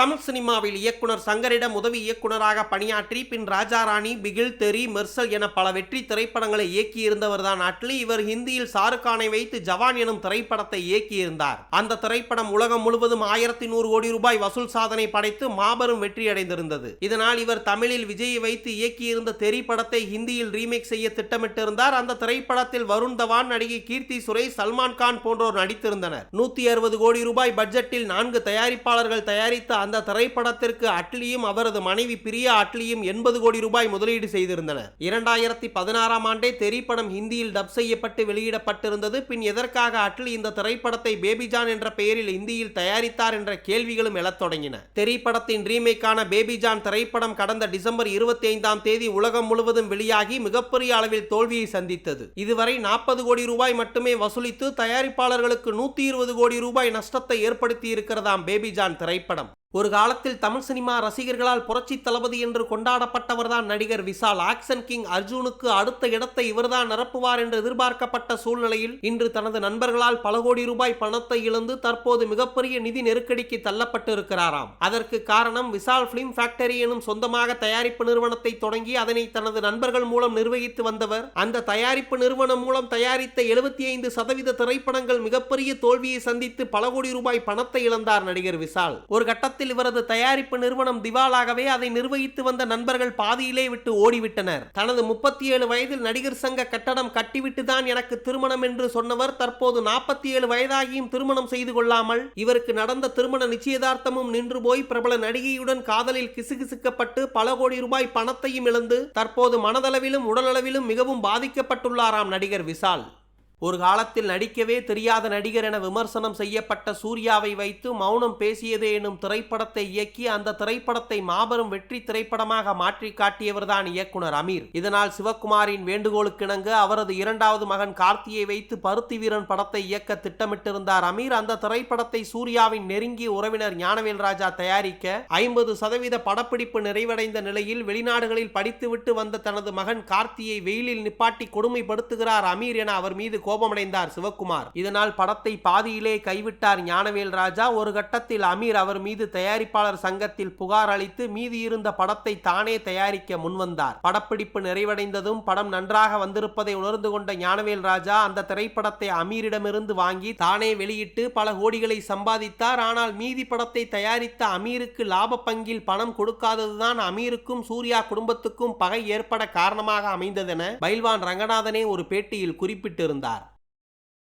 தமிழ் சினிமாவில் இயக்குனர் சங்கரிடம் உதவி இயக்குனராக பணியாற்றி பின் ராஜாராணி பிகில் தெரி மெர்சல் என பல வெற்றி திரைப்படங்களை இயக்கியிருந்தவர்தான் அட்லி இவர் ஹிந்தியில் ஷாருக்கானை வைத்து ஜவான் எனும் திரைப்படத்தை இயக்கியிருந்தார். அந்த திரைப்படம் உலகம் முழுவதும் ஆயிரத்தி நூறு கோடி ரூபாய் வசூல் சாதனை படைத்து மாபெரும் வெற்றி அடைந்திருந்தது இதனால் இவர் தமிழில் விஜயை வைத்து இயக்கியிருந்த தெரி படத்தை ஹிந்தியில் ரீமேக் செய்ய திட்டமிட்டிருந்தார். அந்த திரைப்படத்தில் வருண் தவான் நடிகை கீர்த்தி சுரேஷ் சல்மான் கான் போன்றோர் நடித்திருந்தனர். நூத்தி அறுபது கோடி ரூபாய் பட்ஜெட்டில் நான்கு தயாரிப்பாளர்கள் தயாரித்த அந்த திரைப்படத்திற்கு அட்லியும் அவரது மனைவி பிரியா அட்லியும் எண்பது கோடி ரூபாய் முதலீடு செய்திருந்தனர். இரண்டாயிரத்தி பதினாறாம் ஆண்டே திரைப்படம் ஹிந்தியில் டப் செய்யப்பட்டு வெளியிடப்பட்டிருந்தது. பின் எதற்காக அட்லி இந்த திரைப்படத்தை பேபிஜான் என்ற பெயரில் இந்தியில் தயாரித்தார் என்ற கேள்விகளும் எழத் தொடங்கின. திரைப்படத்தின் ரீமேக்கான பேபிஜான் திரைப்படம் கடந்த டிசம்பர் இருபத்தி ஐந்தாம் தேதி உலகம் முழுவதும் வெளியாகி மிகப்பெரிய அளவில் தோல்வியை சந்தித்தது. இதுவரை நாற்பது கோடி ரூபாய் மட்டுமே வசூலித்து தயாரிப்பாளர்களுக்கு நூத்தி இருபது கோடி ரூபாய் நஷ்டத்தை ஏற்படுத்தி இருக்கிறதாம் பேபிஜான் திரைப்படம். ஒரு காலத்தில் தமிழ் சினிமா ரசிகர்களால் புரட்சி தளபதி என்று கொண்டாடப்பட்டவர்தான் நடிகர் விசால் ஆக்சன் கிங் அர்ஜுனுக்கு அடுத்த இடத்தை இவர்தான் நிரப்புவார் என்று எதிர்பார்க்கப்பட்ட சூழ்நிலையில் இன்று தனது நண்பர்களால் பல கோடி ரூபாய் பணத்தை இழந்து தற்போது மிகப்பெரிய நிதி நெருக்கடிக்கு தள்ளப்பட்டு இருக்கிறாராம் அதற்கு காரணம் விசால் பிலிம் ஃபேக்டரி எனும் சொந்தமாக தயாரிப்பு நிறுவனத்தை தொடங்கி அதனை தனது நண்பர்கள் மூலம் நிர்வகித்து வந்தவர். அந்த தயாரிப்பு நிறுவனம் மூலம் தயாரித்த எழுபத்தி ஐந்து சதவீத திரைப்படங்கள் மிகப்பெரிய தோல்வியை சந்தித்து பல கோடி ரூபாய் பணத்தை இழந்தார் நடிகர் விசால் ஒரு கட்டத்தில் இவரது தயாரிப்பு நிறுவனம் திவாலாகவே அதை நிர்வகித்து வந்த நண்பர்கள் பாதியிலே விட்டு ஓடிவிட்டனர். தனது முப்பத்தி ஏழு வயதில் நடிகர் சங்க கட்டடம் கட்டிவிட்டு தான் எனக்கு திருமணம் என்று சொன்னவர் தற்போது நாற்பத்தி ஏழு வயதாகியும் திருமணம் செய்து கொள்ளாமல் இவருக்கு நடந்த திருமண நிச்சயதார்த்தமும் நின்று போய் பிரபல நடிகையுடன் காதலில் கிசுகிசுக்கப்பட்டு பல கோடி ரூபாய் பணத்தையும் இழந்து தற்போது மனதளவிலும் உடலளவிலும் மிகவும் பாதிக்கப்பட்டுள்ளாராம் நடிகர் விசால் ஒரு காலத்தில் நடிக்கவே தெரியாத நடிகர் என விமர்சனம் செய்யப்பட்ட சூர்யாவை வைத்து மௌனம் பேசியது எனும் திரைப்படத்தை இயக்கி அந்த திரைப்படத்தை மாபெரும் வெற்றி திரைப்படமாக மாற்றி காட்டியவர்தான் இயக்குனர் அமீர். இதனால் சிவகுமாரின் வேண்டுகோளுக்கிணங்க அவரது இரண்டாவது மகன் கார்த்தியை வைத்து பருத்தி வீரன் படத்தை இயக்க திட்டமிட்டிருந்தார் அமீர். அந்த திரைப்படத்தை சூர்யாவின் நெருங்கிய உறவினர் ஞானவேல் ராஜா தயாரிக்க ஐம்பது சதவீத படப்பிடிப்பு நிறைவடைந்த நிலையில் வெளிநாடுகளில் படித்துவிட்டு வந்த தனது மகன் கார்த்தியை வெயிலில் நிப்பாட்டி கொடுமைப்படுத்துகிறார் அமீர் என அவர் மீது கோபமடைந்தார் சிவகுமார் இதனால் படத்தை பாதியிலே கைவிட்டார் ஞானவேல் ராஜா. ஒரு கட்டத்தில் அமீர் அவர் மீது தயாரிப்பாளர் சங்கத்தில் புகார் அளித்து மீதி இருந்த படத்தை தானே தயாரிக்க முன்வந்தார். படப்பிடிப்பு நிறைவடைந்ததும் படம் நன்றாக வந்திருப்பதை உணர்ந்து கொண்ட ஞானவேல் ராஜா அந்த திரைப்படத்தை அமீரிடமிருந்து வாங்கி தானே வெளியிட்டு பல கோடிகளை சம்பாதித்தார். ஆனால் மீதி படத்தை தயாரித்த அமீருக்கு லாப பங்கில் பணம் கொடுக்காததுதான் அமீருக்கும் சூர்யா குடும்பத்துக்கும் பகை ஏற்பட காரணமாக அமைந்ததென பைல்வான் ரங்கநாதனே ஒரு பேட்டியில் குறிப்பிட்டிருந்தார்.